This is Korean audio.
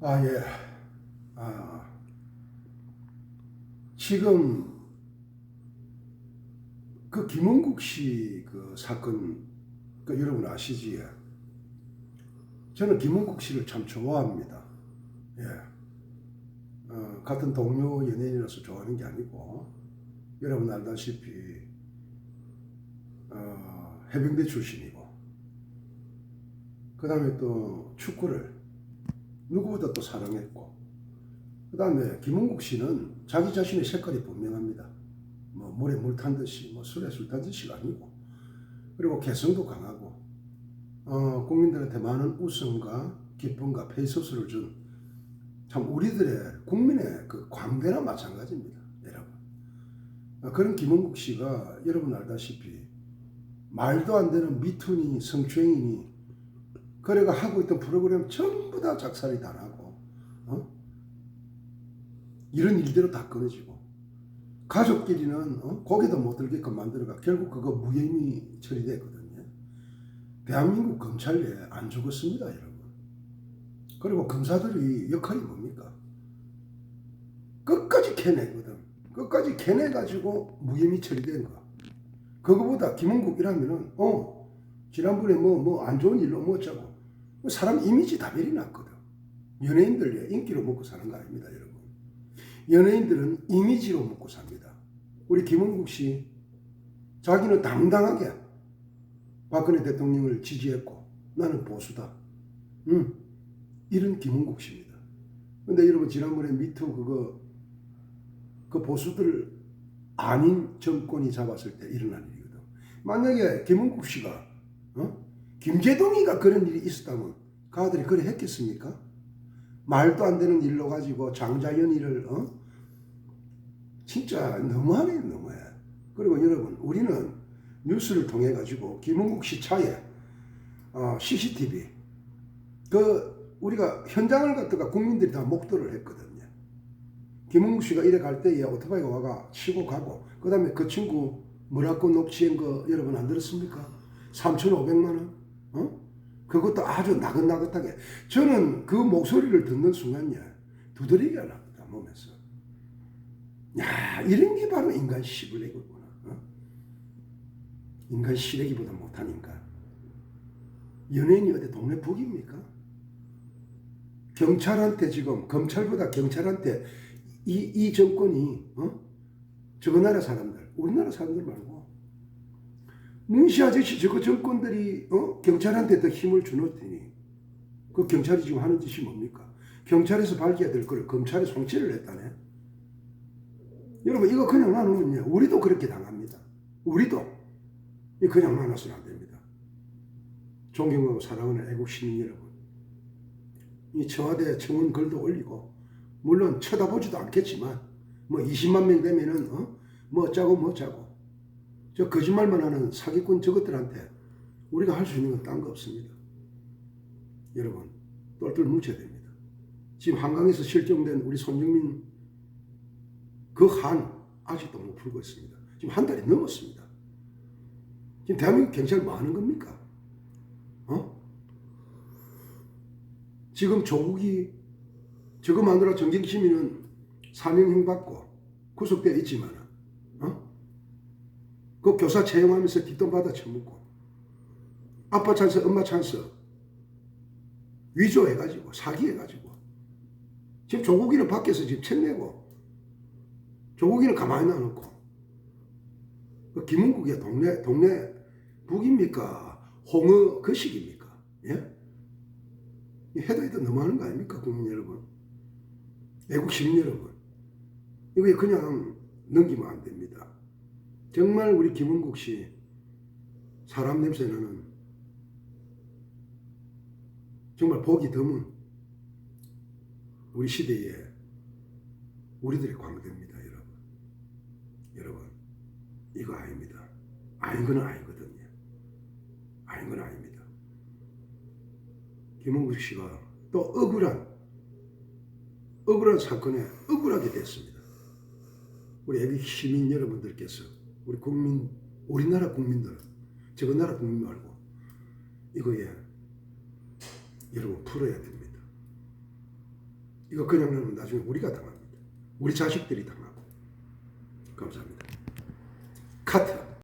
아, 예. 아, 지금 그 김원국 씨 그 사건 그 여러분 아시지? 저는 김원국 씨를 참 좋아합니다. 예. 어, 같은 동료 연예인이라서 좋아하는 게 아니고 여러분 알다시피 어, 해병대 출신이고 그 다음에 또 축구를 누구보다 또 사랑했고 그 다음에 김은국 씨는 자기 자신의 색깔이 분명합니다. 뭐 물에 물 탄 듯이 뭐 술에 술 탄 듯이 아니고 그리고 개성도 강하고 어, 국민들한테 많은 웃음과 기쁨과 페이소스를 준 참 우리들의 국민의 그 광대나 마찬가지입니다, 여러분. 어, 그런 김은국 씨가 여러분 알다시피 말도 안 되는 미투니 성추행이니 그래가 하고 있던 프로그램 전부 다 작살이 다 나고 어? 이런 일대로 다 끊어지고 가족끼리는 어? 고개도 못 들게끔 만들어가 결국 그거 무혐의 처리됐거든요. 대한민국 검찰에 안 죽었습니다, 여러분. 그리고 검사들이 역할이 뭡니까? 끝까지 캐내거든. 끝까지 캐내가지고 무혐의 처리된 거. 그거보다 김은국이라면은 어 지난번에 뭐 뭐 안 좋은 일로 뭐 어쩌고 사람 이미지 다 별이 났거든. 연예인들 인기로 먹고 사는 거 아닙니다, 여러분. 연예인들은 이미지로 먹고 삽니다. 우리 김은국 씨 자기는 당당하게 박근혜 대통령을 지지했고 나는 보수다. 음, 이런 김은국 씨입니다. 근데 여러분 지난번에 미투 그거 그 보수들 아닌 정권이 잡았을 때 일어난 일이거든. 만약에 김은국 씨가 어? 김재동이가 그런 일이 있었다면 그 아들이 그래 했겠습니까? 말도 안 되는 일로 가지고 장자연이를 어? 진짜 너무하네 너무해. 그리고 여러분 우리는 뉴스를 통해 가지고 김은국 씨 차에 어, CCTV 그 우리가 현장을 갖다가 국민들이 다 목도를 했거든요. 김은국 씨가 이래 갈 때에 오토바이가 와가 치고 가고 그 다음에 그 친구 뭐라고 녹취한 거 여러분 안 들었습니까? 3,500만 원? 어? 그것도 아주 나긋나긋하게 저는 그 목소리를 듣는 순간이야 두드리기가 납니다 몸에서 야 이런 게 바로 인간 시블레이구나 어? 인간 시래기보다 인간 연예인이 어디 동네 북입니까? 경찰한테 지금 검찰보다 경찰한테 이, 이 정권이 어? 저거 나라 사람들 우리나라 사람들 말고 문시 아저씨 저거 정권들이 어? 경찰한테 더 힘을 주놓더니 그 경찰이 지금 하는 짓이 뭡니까? 경찰에서 밝혀야 될 거를 검찰에 송치를 했다네. 여러분 이거 그냥 놔놓으면요 우리도 그렇게 당합니다. 우리도 이 그냥 놔놔서는 안 됩니다. 존경하고 사랑하는 애국 시민 여러분, 이 청와대 청원 글도 올리고 물론 쳐다보지도 않겠지만 뭐 20만 명 되면은 어? 뭐 어쩌고 뭐 어쩌고 저 거짓말만 하는 사기꾼 저것들한테 우리가 할 수 있는 건 딴 거 없습니다. 여러분 똘똘 뭉쳐야 됩니다. 지금 한강에서 실종된 우리 손흥민 그 한 아직도 못 풀고 있습니다. 지금 한 달이 넘었습니다. 지금 대한민국 경찰 뭐 하는 겁니까? 어? 지금 조국이 저거 마누라 정경 시민은 사명형 받고 구속되어 있지만, 어? 그 교사 채용하면서 뒷돈 받아 처먹고, 아빠 찬스, 엄마 찬스, 위조해가지고, 사기해가지고, 지금 조국이는 밖에서 지금 책 내고, 조국이는 가만히 놔놓고, 그 김은국의 동네, 동네 북입니까? 홍어 거식입니까? 예? 해도 해도 너무하는 거 아닙니까, 국민 여러분? 애국 시민 여러분. 이거 그냥 넘기면 안 됩니다. 정말 우리 김은국 씨 사람 냄새 나는 정말 보기 드문 우리 시대에 우리들의 광대입니다, 여러분. 여러분, 이거 아닙니다. 아닌 건 아니거든요. 아닌 건 아닙니다. 김은국 씨가 또 억울한 억울한 사건에 억울하게 됐습니다. 우리 애국 시민 여러분들께서 우리 국민 우리나라 국민들 저거 나라 국민 말고 이거에 여러분 풀어야 됩니다. 이거 그냥 놓으면 나중에 우리가 당합니다. 우리 자식들이 당하고. 감사합니다. 카트.